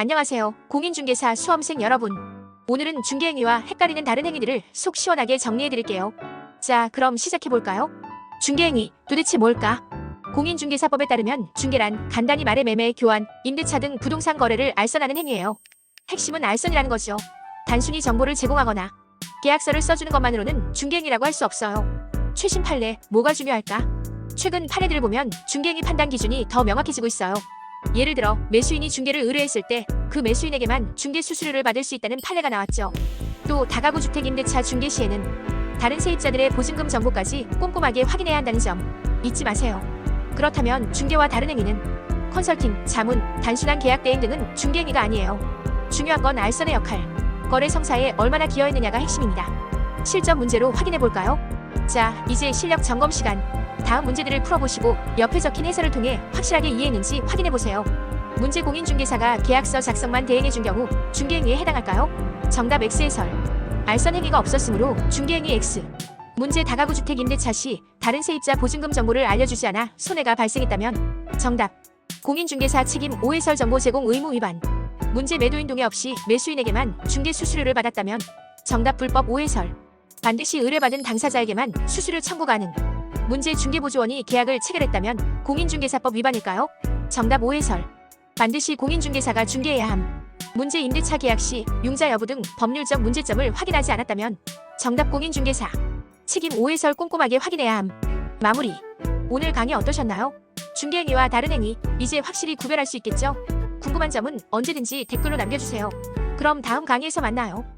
안녕하세요. 공인중개사 수험생 여러분. 오늘은 중개행위와 헷갈리는 다른 행위들을 속 시원하게 정리해드릴게요. 자, 그럼 시작해볼까요? 중개행위, 도대체 뭘까? 공인중개사법에 따르면 중개란 간단히 말해 매매, 교환, 임대차 등 부동산 거래를 알선하는 행위예요. 핵심은 알선이라는 거죠. 단순히 정보를 제공하거나 계약서를 써주는 것만으로는 중개행위라고 할 수 없어요. 최신 판례, 뭐가 중요할까? 최근 판례들을 보면 중개행위 판단 기준이 더 명확해지고 있어요. 예를 들어 매수인이 중개를 의뢰했을 때 그 매수인에게만 중개 수수료를 받을 수 있다는 판례가 나왔죠. 또 다가구 주택 임대차 중개 시에는 다른 세입자들의 보증금 정보까지 꼼꼼하게 확인해야 한다는 점 잊지 마세요. 그렇다면 중개와 다른 행위는 컨설팅, 자문, 단순한 계약 대행 등은 중개 행위가 아니에요. 중요한 건 알선의 역할, 거래 성사에 얼마나 기여했느냐가 핵심입니다. 실전 문제로 확인해 볼까요? 자, 이제 실력 점검 시간. 다음 문제들을 풀어보시고 옆에 적힌 해설을 통해 확실하게 이해했는지 확인해 보세요. 문제 공인중개사가 계약서 작성만 대행해 준 경우 중개행위에 해당할까요? 정답 X 해설. 알선 행위가 없었으므로 중개행위 X. 문제 다가구 주택 임대차 시 다른 세입자 보증금 정보를 알려주지 않아 손해가 발생했다면 정답. 공인중개사 책임 5해설 정보 제공 의무 위반. 문제 매도인 동의 없이 매수인에게만 중개 수수료를 받았다면 정답 불법 5해설. 반드시 의뢰받은 당사자에게만 수수료 청구 가능. 문제 중개보조원이 계약을 체결했다면 공인중개사법 위반일까요? 정답 5해설. 반드시 공인중개사가 중개해야 함. 문제 임대차 계약 시 융자 여부 등 법률적 문제점을 확인하지 않았다면 정답 공인중개사. 책임 5해설 꼼꼼하게 확인해야 함. 마무리. 오늘 강의 어떠셨나요? 중개행위와 다른 행위 이제 확실히 구별할 수 있겠죠? 궁금한 점은 언제든지 댓글로 남겨주세요. 그럼 다음 강의에서 만나요.